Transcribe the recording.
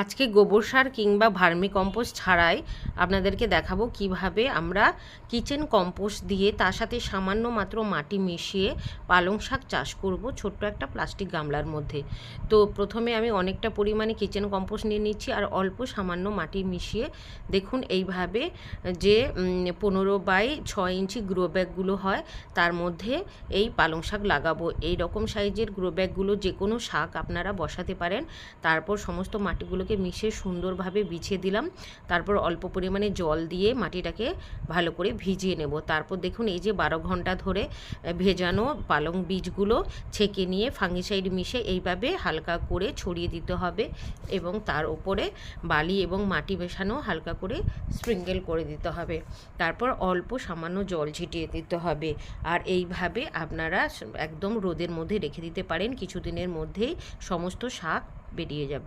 আজকে গোবর সার কিংবা ভার্মি কম্পোস্ট ছাড়াই আপনাদেরকে দেখাবো কীভাবে আমরা কিচেন কম্পোস্ট দিয়ে তার সাথে সামান্য মাত্র মাটি মিশিয়ে পালং শাক চাষ করব ছোট্ট একটা প্লাস্টিক গামলার মধ্যে। তো প্রথমে আমি অনেকটা পরিমাণে কিচেন কম্পোস্ট নিয়ে নিচ্ছি আর অল্প সামান্য মাটি মিশিয়ে দেখুন এইভাবে যে পনেরো বাই ছয় ইঞ্চি গ্রো ব্যাগগুলো হয় তার মধ্যে এই পালং শাক লাগাবো। এই রকম সাইজের গ্রো ব্যাগগুলো যে কোনো শাক আপনারা বসাতে পারেন, তারপর সমস্ত মাটিগুলোকে মিশিয়ে সুন্দরভাবে বিছিয়ে দিলাম। তারপর অল্প পরিমাণে জল দিয়ে মাটিটাকে ভালো করে ভিজিয়ে নেব। তারপর দেখুন, এই যে বারো ঘণ্টা ধরে ভেজানো পালং বীজগুলো ছেঁকে নিয়ে ফাঙ্গিসাইড মিশে এইভাবে হালকা করে ছড়িয়ে দিতে হবে এবং তার উপরে বালি এবং মাটি মেশানো হালকা করে স্প্রিঙ্গেল করে দিতে হবে। তারপর অল্প সামান্য জল ছিটিয়ে দিতে হবে। আর এইভাবে আপনারা একদম রোদের মধ্যে রেখে দিতে পারেন। কিছুদিনের মধ্যেই সমস্ত শাক বেরিয়ে যাবে।